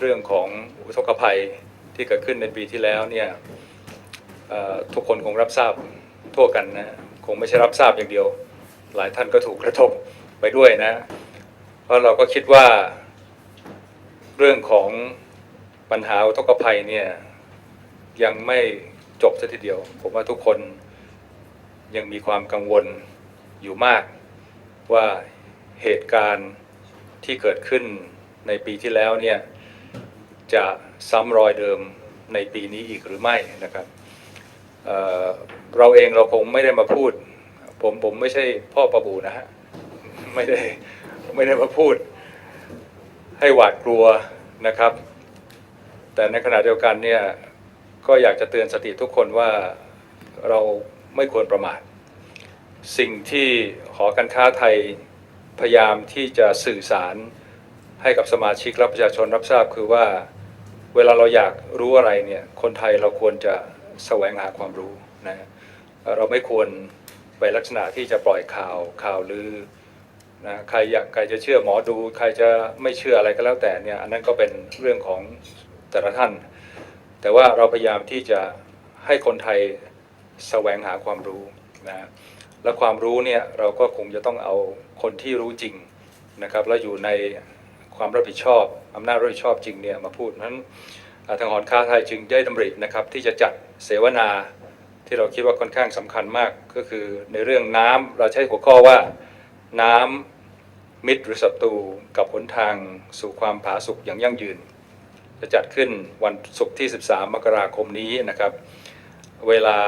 เรื่องของอุทกภัยที่เกิดขึ้นในปีที่แล้วเนี่ยทุกคนคงรับทราบทั่วกันนะคงไม่ใช่รับทราบอย่างเดียว หลายท่านก็ถูกกระทบไปด้วยนะ เพราะเราก็คิดว่าเรื่องของปัญหาอุทกภัยเนี่ยยังไม่จบซะทีเดียว ผมว่าทุกคนยังมีความกังวลอยู่มากว่าเหตุการณ์ที่เกิดขึ้นในปีที่แล้วเนี่ย จะซ้ำรอยเดิมในปีนี้อีกหรือไม่นะครับเเราเองเราคงไม่ได้มาพูด ผมผมไม่ใช่พ่อประบูนะฮะไม่ได้ไม่ได้มาพูด ให้หวาดกลัวนะครับ แต่ในขณะเดียวกันเนี่ยก็อยากจะเตือนสติทุกคนว่าเราไม่ควรประมาท สิ่งที่หอการค้าไทยพยายามที่จะสื่อสารให้กับสมาชิกและประชาชนรับทราบคือว่า เวลาเราอยากรู้อะไรเนี่ยคนไทยเราควรจะแสวงหาความรู้นะเราไม่ควรไปลักษณะที่จะปล่อยข่าวข่าวลือนะใครอยากใครจะเชื่อหมอดู ใครจะไม่เชื่ออะไรก็แล้วแต่เนี่ยอันนั้นก็เป็นเรื่องของแต่ละท่าน แต่ว่าเราพยายามที่จะให้คนไทยแสวงหาความรู้นะและความรู้เนี่ยเราก็คงจะต้องเอาคนที่รู้จริงนะครับแล้วอยู่ใน ความรับผิดชอบอำนาจรับผิดชอบจริงเนี่ยมาพูดเพราะฉะนั้นทางหอนค้าไทยจึงได้ดำรินะครับที่จะจัดเสวนาที่เราคิดว่าค่อนข้างสำคัญมากก็คือในเรื่องน้ำเราใช้หัวข้อว่าน้ำมิตรหรือศัตรูกับหนทางสู่ความผาสุกอย่างยั่งยืน จะจัดขึ้นวันศุกร์ที่ 13 มกราคมนี้นะครับ เวลา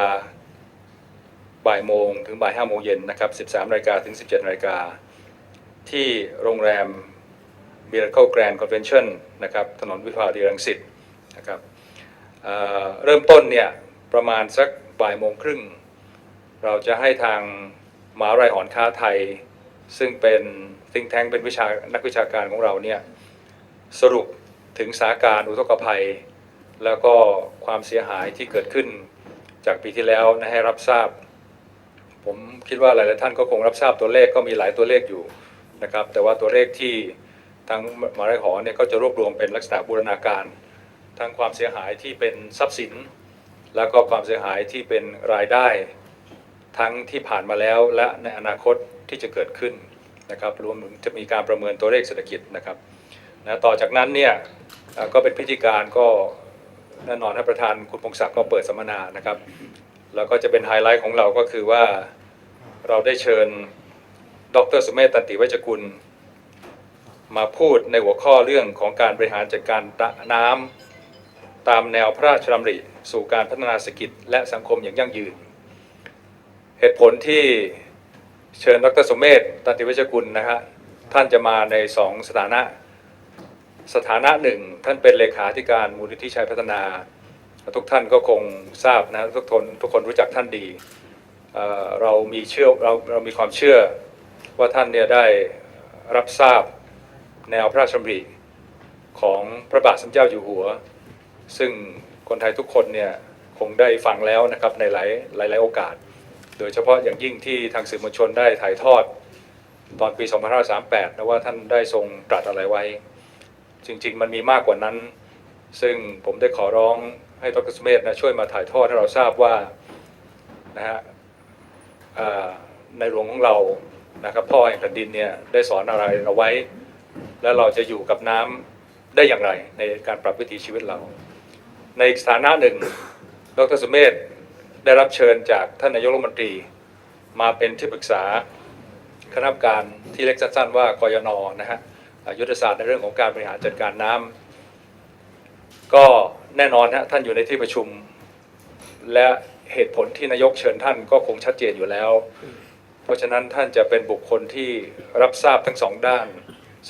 บ่ายโมงถึงบ่ายห้าโมงเย็นนะครับ 13นาฬิกาถึง 17นาฬิกาที่โรงแรม Miracle Grand Convention นะครับถนนวิภาวดีรังสิตนะครับเเริ่มต้นเนี่ยประมาณสักบ่ายโมงครึ่ง เราจะให้ทางมหาลัยหอนค้าไทย ซึ่งเป็นทิงแทงเป็นวิชานักวิชาการของเราเนี่ยสรุปถึงสาการอุทกภัย แล้วก็ความเสียหายที่เกิดขึ้นจากปีที่แล้วนะให้รับทราบ ผมคิดว่าหลายๆท่านก็คงรับทราบตัวเลขก็มีหลายตัวเลขอยู่นะครับ แต่ว่าตัวเลขที่ ทางมหาวิทยาลัยหอเนี่ยก็จะรวบรวมเป็นลักษณะบูรณาการทั้งความเสียหายที่เป็นทรัพย์สิน แล้วก็ความเสียหายที่เป็นรายได้ ทั้งที่ผ่านมาแล้วและในอนาคตที่จะเกิดขึ้นนะครับรวมถึงจะมีการประเมินตัวเลขเศรษฐกิจนะครับนะต่อจากนั้นเนี่ยก็เป็นพิธีการก็แน่นอนท่านประธานคุณพงศักดิ์ก็เปิดสัมมนานะครับ แล้วก็จะเป็นไฮไลท์ของเราก็คือว่าเราได้เชิญดรสุเมธตันติวัชกุล มาพูดในหัวข้อเรื่องของการบริหารจัดการน้ำตามแนวพระราชดำริสู่การพัฒนาเศรษฐกิจและสังคมอย่างยั่งยืน เหตุผลที่เชิญดรสุเมธตันติวัชกุลนะฮะท่านจะมาในสองสถานะ สถานะหนึ่งท่านเป็นเลขาธิการมูลนิธิชัยพัฒนา ทุกท่านก็คงทราบนะทุกคนทุกคนรู้จักท่านดีเเรามีเชื่อเราเรามีความเชื่อว่าท่านเนี่ยได้รับทราบ แนวพระราชดำริของพระบาทสมเด็จเจ้าอยู่หัว ซึ่งคนไทยทุกคนเนี่ยคงได้ฟังแล้วนะครับในหลายหลายโอกาส โดยเฉพาะอย่างยิ่งที่ทางสื่อมวลชนได้ถ่ายทอดตอนปี 2538 นะว่าท่านได้ทรงตรัสอะไรไว้ จริง ๆ มันมีมากกว่านั้น ซึ่งผมได้ขอร้องให้ดรสุเมธนะช่วยมาถ่ายทอดให้เราทราบว่านะฮะในหลวงของเรานะครับพ่อแห่งแผ่นดินเนี่ยได้สอนอะไรเราไว้ แล้วเราจะอยู่กับน้ำได้อย่างไรในการปรับวิถีชีวิตเรา ในอีกสถานะหนึ่ง ดรสุเมธได้รับเชิญจากท่านนายกรัฐมนตรี มาเป็นที่ปรึกษาคณะกรรมการที่เรียกสั้นๆว่ากยนนะฮะยุทธศาสตร์ในเรื่องของการบริหารจัดการน้ำก็แน่นอนฮะท่านอยู่ในที่ประชุม และเหตุผลที่นายกเชิญท่านก็คงชัดเจนอยู่แล้ว เพราะฉะนั้นท่านจะเป็นบุคคลที่รับทราบทั้งสองด้าน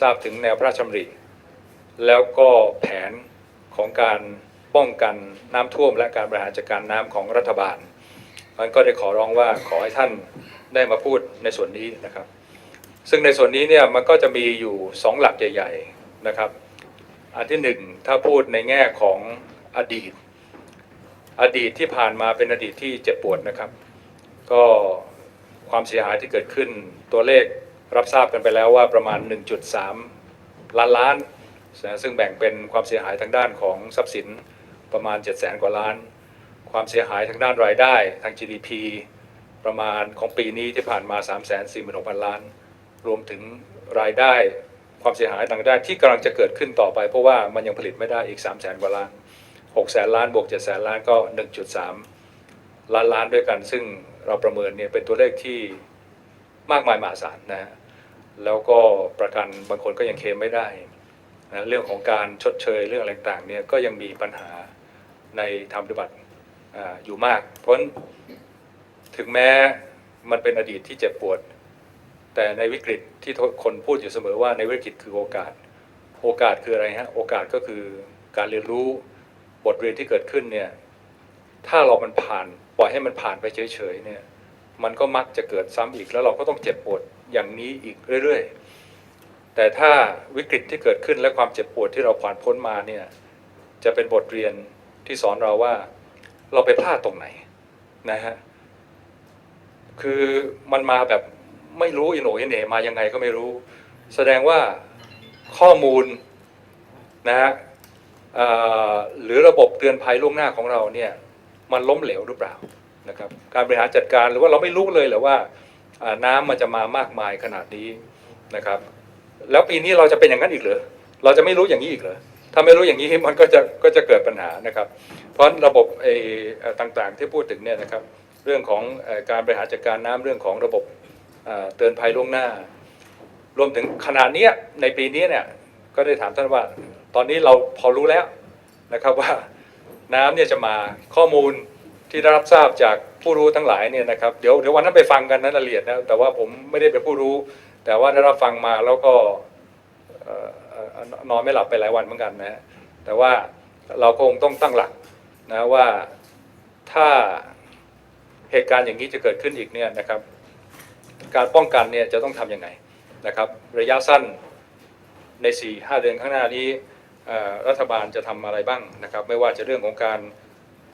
ทราบถึงแนวพระราชดำริ แล้วก็แผนของการป้องกันน้ำท่วมและการบริหารจัดการน้ำของรัฐบาลมันก็ได้ขอร้องว่าขอให้ท่านได้มาพูดในส่วนนี้นะครับ ซึ่งในส่วนนี้เนี่ยมันก็จะมีอยู่สองหลักใหญ่ ๆนะครับ อันที่หนึ่งถ้าพูดในแง่ของอดีต อดีตที่ผ่านมาเป็นอดีตที่เจ็บปวดนะครับ ก็ความเสียหายที่เกิดขึ้นตัวเลข รับทราบกันไปแล้วว่าประมาณ 1.3 ล้านล้านนะซึ่งแบ่งเป็นความเสียหายทางด้านของทรัพย์สินประมาณ 7 0 0 0 0 กว่าล้าน ความเสียหายทางด้านรายได้ทาง GDP ประมาณของปีนี้ที่ผ่านมา 3 4 6 0 0 0 ล้าน รวมถึงรายได้ความเสียหายทางด้านที่กำลังจะเกิดขึ้นต่อไป เพราะว่ามันยังผลิตไม่ได้อีก 3 0 0 0 0 กว่าล้าน6แสนล้านบวก7แสนล้านก็ 1.3 ล้านล้านด้วยกัน ซึ่งเราประเมินเนี่ยเป็นตัวเลขที่มากมายมหาศาลนะฮะ แล้วก็ประกันบางคนก็ยังเคลมไม่ได้นะเรื่องของการชดเชยเรื่องอะไรต่างเนี่ยก็ยังมีปัญหาในทางปฏิบัติอยู่มาก เพราะถึงแม้มันเป็นอดีตที่เจ็บปวด แต่ในวิกฤตที่คนพูดอยู่เสมอว่าในวิกฤตคือโอกาส โอกาสคืออะไรฮะโอกาสก็คือการเรียนรู้บทเรียนที่เกิดขึ้นเนี่ยถ้าเรามันผ่านปล่อยให้มันผ่านไปเฉยๆเนี่ยมันก็มักจะเกิดซ้ำอีกแล้วเราก็ต้องเจ็บปวด อย่างนี้อีกเรื่อยๆ แต่ถ้าวิกฤตที่เกิดขึ้นและความเจ็บปวดที่เราผ่านพ้นมาเนี่ยจะเป็นบทเรียนที่สอนเราว่าเราไปพลาดตรงไหนนะฮะคือมันมาแบบไม่รู้อินโหนอินเหนมายังไงก็ไม่รู้ แสดงว่าข้อมูลนะฮะหรือระบบเตือนภัยล่วงหน้าของเราเนี่ยมันล้มเหลวหรือเปล่านะครับการบริหารจัดการหรือว่าเราไม่รู้เลยหรือว่า น้ำมันจะมามากมายขนาดนี้นะครับ แล้วปีนี้เราจะเป็นอย่างนั้นอีกเหรอเราจะไม่รู้อย่างนี้อีกเหรอถ้าไม่รู้อย่างนี้มันก็จะก็จะเกิดปัญหานะครับ เพราะระบบไอ้ต่างๆที่พูดถึงเนี่ยนะครับ เรื่องของการบริหารจัดการน้ำเรื่องของระบบเตือนภัยล่วงหน้า รวมถึงขนาดนี้ในปีนี้เนี่ยก็ได้ถามท่านว่า ตอนนี้เราพอรู้แล้วนะครับว่าน้ำเนี่ยจะมาข้อมูล ที่ได้รับทราบจากผู้รู้ทั้งหลายเนี่ยนะครับเดี๋ยวเดี๋ยววันนั้นไปฟังกันนะละเอียดนะแต่ว่าผมไม่ได้เป็นผู้รู้ แต่ว่าได้รับฟังมาแล้วก็นอนไม่หลับไปหลายวันเหมือนกันนะแต่ว่าเราคงต้องตั้งหลักนะว่าถ้าเหตุการณ์อย่างนี้จะเกิดขึ้นอีกเนี่ยนะครับ การป้องกันเนี่ยจะต้องทำยังไงนะครับ ระยะสั้นใน 4 5 เดือนข้างหน้านี้รัฐบาลจะทำอะไรบ้างนะครับ ไม่ว่าจะเรื่องของการ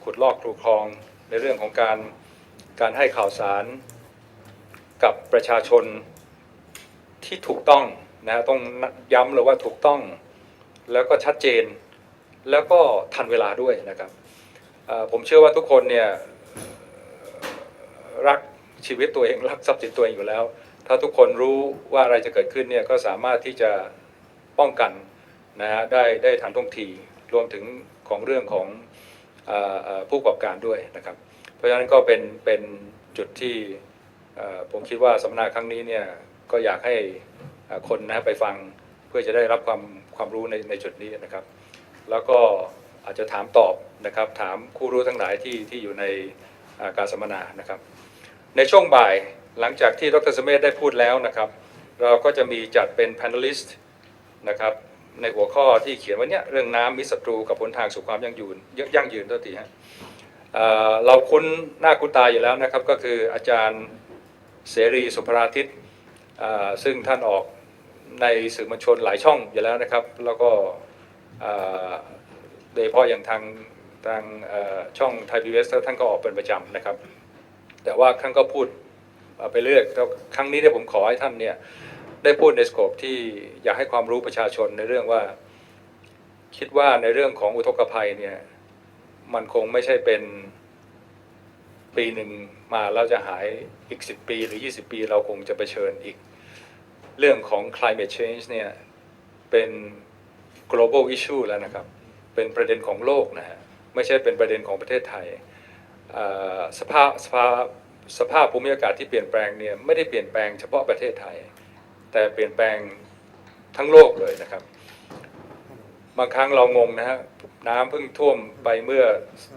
ขุดลอกครูคลอง ในเรื่องของการการให้ข่าวสารกับประชาชนที่ถูกต้องนะต้องย้ำเลยว่าถูกต้อง แล้วก็ชัดเจน แล้วก็ทันเวลาด้วยนะครับผมเชื่อว่าทุกคนเนี่ยรักชีวิตตัวเองรักทรัพย์สินตัวเองอยู่แล้ว ถ้าทุกคนรู้ว่าอะไรจะเกิดขึ้นเนี่ยก็สามารถที่จะป้องกันนะฮะได้ได้ทันท่วงทีรวมถึงของเรื่องของ ผู้ประกอบการด้วยนะครับ เพราะฉะนั้นก็เป็นเป็นจุดที่ผมคิดว่าสัมมนาครั้งนี้เนี่ยก็อยากให้คนนะไปฟังเพื่อจะได้รับความความรู้ในในจุดนี้นะครับ แล้วก็อาจจะถามตอบนะครับ ถามคู่รู้ทั้งหลายที่ที่อยู่ในการสัมมนานะครับ ในช่วงบ่ายหลังจากที่ดรสเมธได้พูดแล้วนะครับ เราก็จะมีจัดเป็น panelist นะครับ ในหัวข้อที่เขียนไว้เนี่ยเรื่องน้ำมิศัตรูกับหนทางสู่ความยั่งยืนยั่งยืนตัวทีฮะเราคุ้นหน้าคุ้นตาอยู่แล้วนะครับ ก็คืออาจารย์เสรีสุภราทิตเอ่อซึ่งท่านออกในสื่อมวลชนหลายช่องอยู่แล้วนะครับ แล้วก็เอ่อโดยเฉพาะอย่างทางทางช่องไทยพีวีเอสท่านก็ออกเป็นประจำนะครับ แต่ว่าท่านก็พูดไปเรื่อยครั้งนี้เนี่ยผมขอให้ท่านเนี่ย ได้พูดในสโคปที่อยากให้ความรู้ประชาชนในเรื่องว่า คิดว่าในเรื่องของอุทกภัยเนี่ย มันคงไม่ใช่เป็นปีหนึ่งมาแล้วจะหายอีก 10 ปีหรือ 20 ปี เราคงจะเผชิญอีก เรื่องของ climate change เนี่ยเป็น global issue แล้วนะครับ เป็นประเด็นของโลกนะฮะไม่ใช่เป็นประเด็นของประเทศไทยสภาพสภาพสภาพภูมิอากาศที่เปลี่ยนแปลงเนี่ยไม่ได้เปลี่ยนแปลงเฉพาะประเทศไทย แต่เปลี่ยนแปลงทั้งโลกเลยนะครับ บางครั้งเรางงนะฮะน้ำเพิ่งท่วมไปเมื่อ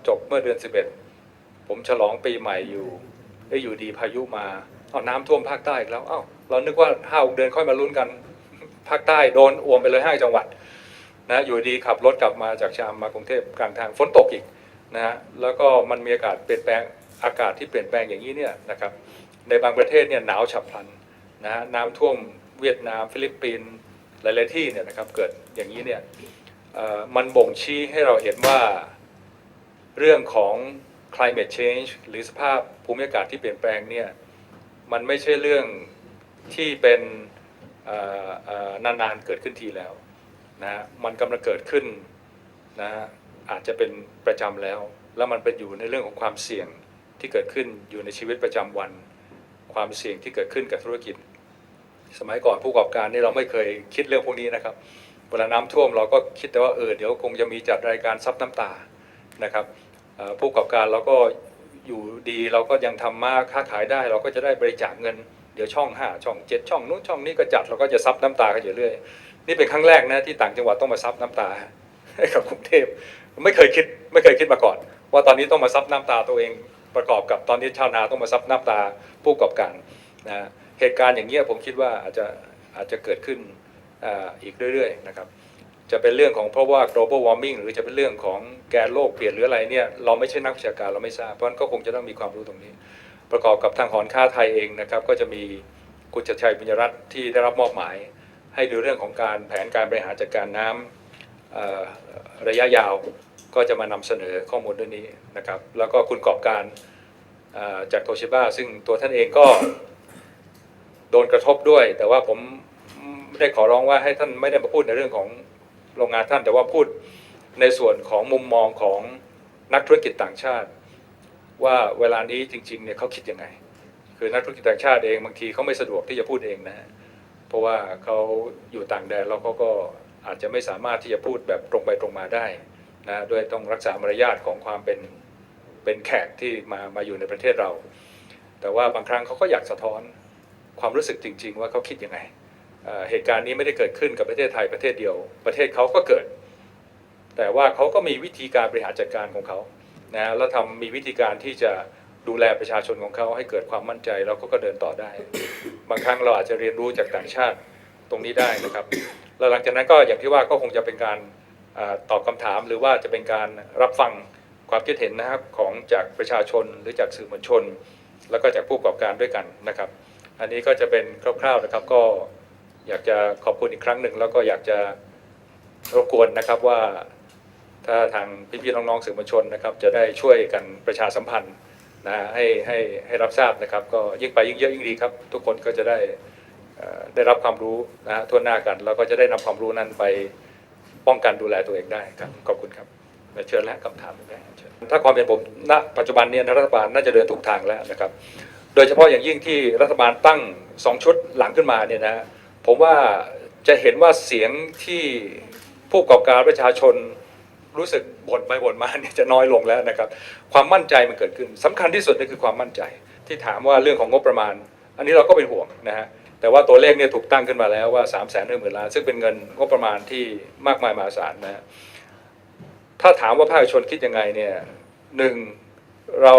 จบเมื่อเดือน 11 ผมฉลองปีใหม่อยู่ได้อยู่ดีพายุมาเอาน้ำท่วมภาคใต้อีกแล้วเอ้าเรานึกว่าห้าเดือนค่อยมาลุ้นกันภาคใต้โดนอ่วมไปเลยห้าจังหวัดนะอยู่ดีขับรถกลับมาจากชามมากรุงเทพกลางทางฝนตกอีกนะฮะแล้วก็มันมีอากาศเปลี่ยนแปลงอากาศที่เปลี่ยนแปลงอย่างนี้เนี่ยนะครับในบางประเทศเนี่ยหนาวฉับพลันนะฮะน้ำท่วม เวียดนาม ฟิลิปปินส์หลาย ๆ ที่เนี่ยนะครับเกิดอย่างนี้เนี่ยมันบ่งชี้ให้เราเห็นว่าเรื่องของ climate change หรือสภาพภูมิอากาศที่เปลี่ยนแปลงเนี่ยมันไม่ใช่เรื่องที่เป็นนาน ๆ เกิดขึ้นทีแล้วนะฮะมันกำลังเกิดขึ้นนะฮะอาจจะเป็นประจำแล้ว แล้วมันเป็นอยู่ในเรื่องของความเสี่ยงที่เกิดขึ้นอยู่ในชีวิตประจำวัน ความเสี่ยงที่เกิดขึ้นกับธุรกิจ สมัยก่อนผู้ประกอบการนี่เราไม่เคยคิดเรื่องพวกนี้นะครับ เวลาน้ำท่วมเราก็คิดแต่ว่าเออเดี๋ยวคงจะมีจัดรายการซับน้ำตานะครับผู้ประกอบการเราก็อยู่ดีเราก็ยังทำมาค้าขายได้ เราก็จะได้บริจาคเงินเดี๋ยวช่องห้าช่องเจ็ดช่องนู้นช่องนี้ก็จัดเราก็จะซับน้ำตากันอยู่เรื่อยนี่เป็นครั้งแรกนะที่ต่างจังหวัดต้องมาซับน้ำตาให้กับกรุงเทพไม่เคยคิดไม่เคยคิดมาก่อน ว่าตอนนี้ต้องมาซับน้ำตาตัวเองประกอบกับตอนนี้ชาวนาต้องมาซับน้ำตาผู้ประกอบการนะ เหตุการณ์อย่างเงี้ยผมคิดว่าอาจจะอาจจะเกิดขึ้นอ่าอีกเรื่อยๆนะครับจะเป็นเรื่องของเพราะว่า global warming หรือจะเป็นเรื่องของแกนโลกเปลี่ยนหรืออะไรเนี่ยเราไม่ใช่นักวิชาการเราไม่ทราบเพราะฉะนั้นก็คงจะต้องมีความรู้ตรงนี้ ประกอบกับทางหอนค่าไทยเองนะครับก็จะมีคุณชัดชัยบุญรัตน์ที่ได้รับมอบหมาย ให้ดูเรื่องของการแผนการบริหารจัดการน้ำเอ่อระยะยาวก็จะมานำเสนอข้อมูลเรื่องนี้นะครับแล้วก็คุณกอบการจากโตชิบ้าซึ่งตัวท่านเองก็ โดนกระทบด้วย แต่ว่าผมได้ขอร้องว่าให้ท่านไม่ได้มาพูดในเรื่องของโรงงานท่าน แต่ว่าพูดในส่วนของมุมมองของนักธุรกิจต่างชาติ ว่าเวลานี้จริงๆเนี่ยเขาคิดยังไง คือนักธุรกิจต่างชาติเองบางทีเขาไม่สะดวกที่จะพูดเองนะฮะเพราะว่าเขาอยู่ต่างแดนแล้วเขาก็อาจจะไม่สามารถที่จะพูดแบบตรงไปตรงมาได้นะด้วยต้องรักษามารยาทของความเป็นเป็นแขกที่มามาอยู่ในประเทศเรา แต่ว่าบางครั้งเขาก็อยากสะท้อน ความรู้สึกจริง ๆ ว่าเขาคิดยังไงเหตุการณ์นี้ไม่ได้เกิดขึ้นกับประเทศไทยประเทศเดียว ประเทศเขาก็เกิด แต่ว่าเขาก็มีวิธีการบริหารจัดการของเขานะแล้วทำมีวิธีการที่จะดูแลประชาชนของเขาให้เกิดความมั่นใจแล้วเขาก็เดินต่อได้ บางครั้งเราอาจจะเรียนรู้จากต่างชาติตรงนี้ได้นะครับแล้วหลังจากนั้นก็อย่างที่ว่าก็คงจะเป็นการตอบคำถาม หรือว่าจะเป็นการรับฟังความคิดเห็นนะครับของจากประชาชนหรือจากสื่อมวลชน แล้วก็จากผู้ประกอบการด้วยกันนะครับ อันนี้ก็จะเป็นคร่าวๆนะครับ ก็อยากจะขอบคุณอีกครั้งหนึ่งแล้วก็อยากจะรบกวนนะครับว่าถ้าทางพี่ๆน้องๆสื่อมวลชนนะครับ จะได้ช่วยกันประชาสัมพันธ์นะให้ให้ให้รับทราบนะครับ ก็ยิ่งไปยิ่งเยอะยิ่งดีครับ ทุกคนก็จะได้ได้รับความรู้นะฮะทั่วหน้ากัน แล้วก็จะได้นำความรู้นั้นไปป้องกันดูแลตัวเองได้ครับขอบคุณครับเชิญและคำถามได้ถ้าความเป็นผมณปัจจุบันนี้รัฐบาลน่าจะเดินถูกทางแล้วนะครับ โดยเฉพาะอย่างยิ่งที่รัฐบาลตั้งสองชุดหลังขึ้นมาเนี่ยนะผมว่าจะเห็นว่าเสียงที่ผู้ประกอบการประชาชนรู้สึกบ่นไปบ่นมาเนี่ยจะน้อยลงแล้วนะครับ ความมั่นใจมันเกิดขึ้นสำคัญที่สุดก็คือความมั่นใจ ที่ถามว่าเรื่องของงบประมาณ อันนี้เราก็เป็นห่วงนะฮะแต่ว่าตัวเลขเนี่ยถูกตั้งขึ้นมาแล้วว่า3ามแสนหนึ่งหมื่นล้านซึ่งเป็นเงินงบประมาณที่มากมายมหาศาลนะฮะถ้าถามว่าภาคชนคิดยังไงเนี่ยหนึ่งเรา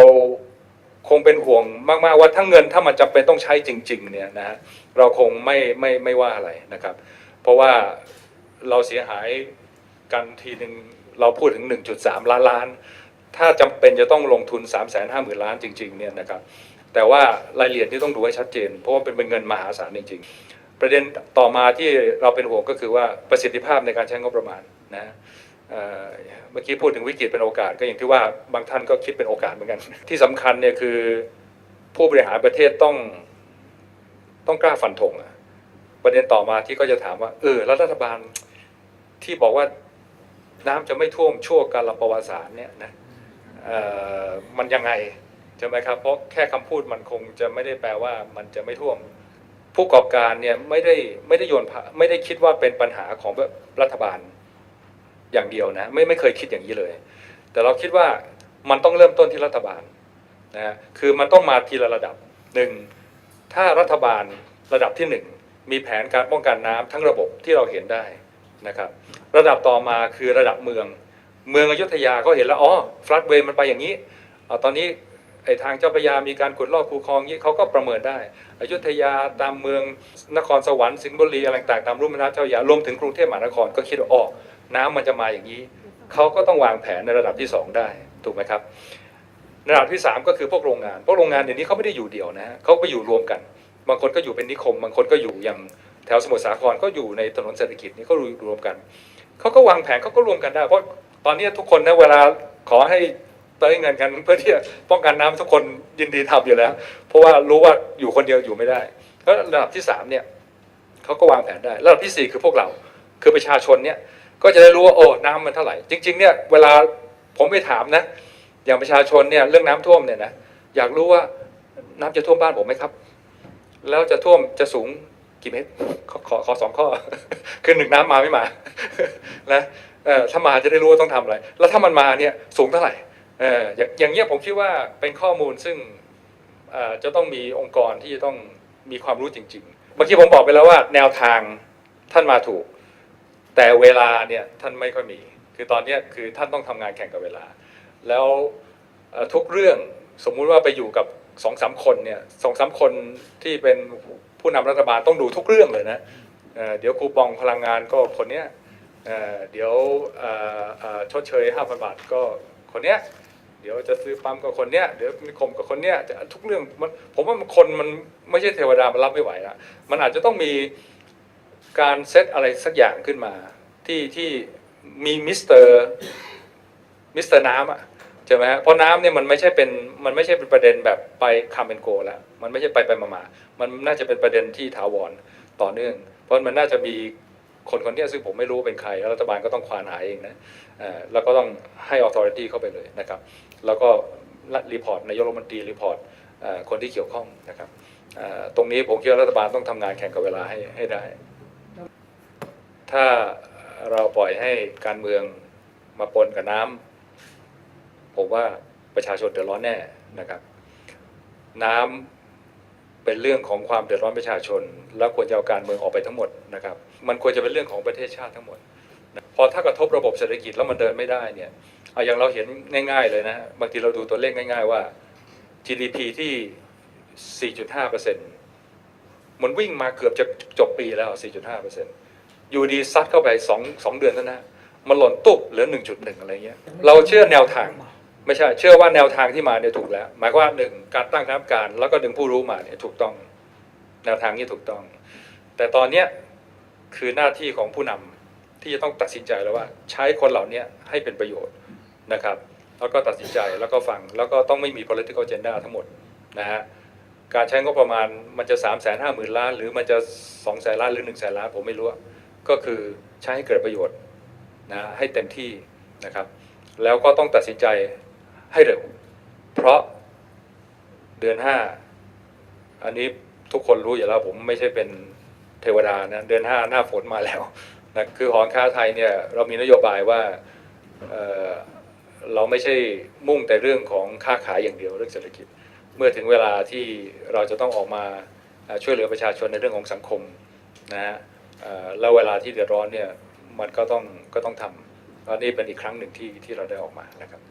คงเป็นห่วงมากๆว่าถ้าเงินถ้ามันจำเป็นต้องใช้จริงๆเนี่ยนะฮะเราคงไม่ไม่ไม่ว่าอะไรนะครับ เพราะว่าเราเสียหายกันทีหนึ่งเราพูดถึง 1.3 ล้านล้าน ถ้าจำเป็นจะต้องลงทุน 3 5 0 0 0 0 ล้านจริงๆเนี่ยนะครับแต่ว่ารายละเอียดที่ต้องดูให้ชัดเจน เพราะว่าเป็นเงินมหาศาลจริง ๆ ประเด็นต่อมาที่เราเป็นห่วงก็คือว่าประสิทธิภาพในการใช้งบประมาณนะ เมื่อกี้พูดถึงวิกฤตเป็นโอกาสก็อย่างที่ว่าบางท่านก็คิดเป็นโอกาสเหมือนกัน ที่สำคัญเนี่ยคือผู้บริหารประเทศต้องต้องกล้าฟันธงประเด็นต่อมาที่ก็จะถามว่า เออแล้วรัฐบาลที่บอกว่าน้ำจะไม่ท่วมชั่วการละประวัติศาสตร์เนี่ยนะมันยังไงใช่ไหมครับ เพราะแค่คำพูดมันคงจะไม่ได้แปลว่ามันจะไม่ท่วม ผู้ประกอบการเนี่ยไม่ได้ไม่ได้โยนไม่ได้คิดว่าเป็นปัญหาของรัฐบาล อย่างเดียวนะไม่ไม่เคยคิดอย่างนี้เลย แต่เราคิดว่ามันต้องเริ่มต้นที่รัฐบาลนะคือมันต้องมาทีละระดับหนึ่งถ้ารัฐบาลระดับที่หนึ่งมีแผนการป้องกันน้ำทั้งระบบที่เราเห็นได้นะครับ ระดับต่อมาคือระดับเมือง เมืองอยุธยาก็เห็นแล้วอ๋อฟลัดเวย์มันไปอย่างนี้เอาตอนนี้ไอ้ทางเจ้าพระยามีการขุดลอกคูคลองนี้เขาก็ประเมินได้อยุธยาตามเมืองนครสวรรค์สิงห์บุรีอะไรต่างตามรุ่มแม่น้ำเจ้าพระยารวมถึงกรุงเทพมหานครก็คิดว่าอ๋อ น้ำมันจะมาอย่างนี้ เขาก็ต้องวางแผนในระดับที่สองได้ถูกไหมครับระดับที่สามก็คือพวกโรงงานพวกโรงงานเดี๋ยวนี้เขาไม่ได้อยู่เดี่ยวนะฮะเขาไปอยู่รวมกัน บางคนก็อยู่เป็นนิคม บางคนก็อยู่อย่างแถวสมุทรสาครก็อยู่ในถนนเศรษฐกิจนี่ก็รวมกันเขาก็วางแผนเขาก็รวมกันได้ เพราะตอนนี้ทุกคนนะเวลาขอให้เติมเงินกันเพื่อที่จะป้องกันน้ำทุกคนยินดีทำอยู่แล้ว เพราะว่ารู้ว่าอยู่คนเดียวอยู่ไม่ได้แล้วระดับที่สามเนี่ยเขาก็วางแผนได้ระดับที่สี่คือพวกเราคือประชาชนเนี่ย ก็จะได้รู้ว่าโอ้น้ำมันเท่าไหร่ จริง ๆ เนี่ยเวลาผมไปถามนะ อย่างประชาชนเนี่ยเรื่องน้ำท่วมเนี่ยนะอยากรู้ว่าน้ำจะท่วมบ้านผมไหมครับ แล้วจะท่วมจะสูงกี่เมตรขอขอขอสองข้อ คือหนึ่งน้ำมาไม่มานะเออถ้ามาจะได้รู้ว่าต้องทำอะไร แล้วถ้ามันมาเนี่ยสูงเท่าไหร่เอออย่างอย่างเงี้ยผมคิดว่าเป็นข้อมูลซึ่งจะต้องมีองค์กรที่จะต้องมีความรู้จริง ๆ เมื่อกี้ผมบอกไปแล้วว่าแนวทางท่านมาถูก แต่เวลาเนี่ยท่านไม่ค่อยมี คือตอนนี้คือท่านต้องทำงานแข่งกับเวลา แล้วทุกเรื่องสมมุติว่าไปอยู่กับสองสามคนเนี่ยสองสามคนที่เป็นผู้นำรัฐบาลต้องดูทุกเรื่องเลยนะเเดี๋ยวคูปองพลังงานก็คนเนี้ยเเดี๋ยวชดเชยห้าพันบาทก็คนเนี้ยเดี๋ยวจะซื้อปั๊มก็คนเนี้ยเดี๋ยวมีคมกับคนเนี้ยจะทุกเรื่องมันผมว่าคนมันไม่ใช่เทวดามันรับไม่ไหวละมันอาจจะต้องมี การเซตอะไรสักอย่างขึ้นมา ที่ที่มีมิสเตอร์มิสเตอร์น้ำอะใช่ไหมฮะเพราะน้ำเนี่ยมันไม่ใช่เป็นมันไม่ใช่เป็นประเด็นแบบไปคาเมนโกแล้วมันไม่ใช่ไปไปมามามันน่าจะเป็นประเด็นที่ถาวรต่อเนื่อง เพราะมันน่าจะมีคนคนนี้ซึ่งผมไม่รู้เป็นใครแล้วรัฐบาลก็ต้องควานหาเองนะแล้วก็ต้องให้ authority เข้าไปเลยนะครับ แล้วก็รีพอร์ตนายกรัฐมนตรีรีพอร์ตคนที่เกี่ยวข้องนะครับตรงนี้ผมคิดว่ารัฐบาลต้องทำงานแข่งกับเวลาให้ให้ได้ ถ้าเราปล่อยให้การเมืองมาปนกับน้ำผมว่าประชาชนเดือดร้อนแน่นะครับ น้ำเป็นเรื่องของความเดือดร้อนประชาชน แล้วควรจะเอาการเมืองออกไปทั้งหมดนะครับ มันควรจะเป็นเรื่องของประเทศชาติทั้งหมดพอถ้ากระทบระบบเศรษฐกิจแล้วมันเดินไม่ได้เนี่ยเอาอย่างเราเห็นง่ายๆเลยนะบางทีเราดูตัวเลขง่ายๆว่า GDP ที่ 4.5%มันวิ่งมาเกือบจะจบปีแล้ว 4.5% อยู่ดีซัดเข้าไปสองสองเดือนเท่านั้นนะมันหล่นตุ๊บเหลือ1.1อะไรเงี้ย เราเชื่อแนวทาง ไม่ใช่เชื่อว่าแนวทางที่มาเนี่ยถูกแล้ว หมายความว่าหนึ่งการตั้งคณะกรรมการ แล้วก็ดึงผู้รู้มาเนี่ยถูกต้อง แนวทางนี้ถูกต้อง แต่ตอนเนี้ยคือหน้าที่ของผู้นำที่จะต้องตัดสินใจแล้วว่า ใช้คนเหล่านี้ให้เป็นประโยชน์นะครับ แล้วก็ตัดสินใจแล้วก็ฟังแล้วก็ต้องไม่มี political agenda ทั้งหมดนะฮะการใช้งบประมาณมันจะ3ามแสนห้าหมื่นล้าน หรือมันจะ2องแสนล้านหรือ1นึ่งแสนล้านผมไม่รู้ ก็คือใช้ให้เกิดประโยชน์นะให้เต็มที่นะครับ แล้วก็ต้องตัดสินใจให้เร็ว เพราะเดือนห้าอันนี้ทุกคนรู้อยู่แล้วผมไม่ใช่เป็นเทวดานะเดือนห้าหน้าฝนมาแล้วนะคือหอการค้าไทยเนี่ยเรามีนโยบายว่าเเราไม่ใช่มุ่งแต่เรื่องของค้าขายอย่างเดียวเรื่องเศรษฐกิจ เมื่อถึงเวลาที่เราจะต้องออกมาช่วยเหลือประชาชนในเรื่องของสังคมนะฮะ แล้วเวลาที่เดือดร้อนเนี่ยมันก็ต้องก็ต้องทำอันนี้เป็นอีกครั้งหนึ่งที่ที่เราได้ออกมานะครับ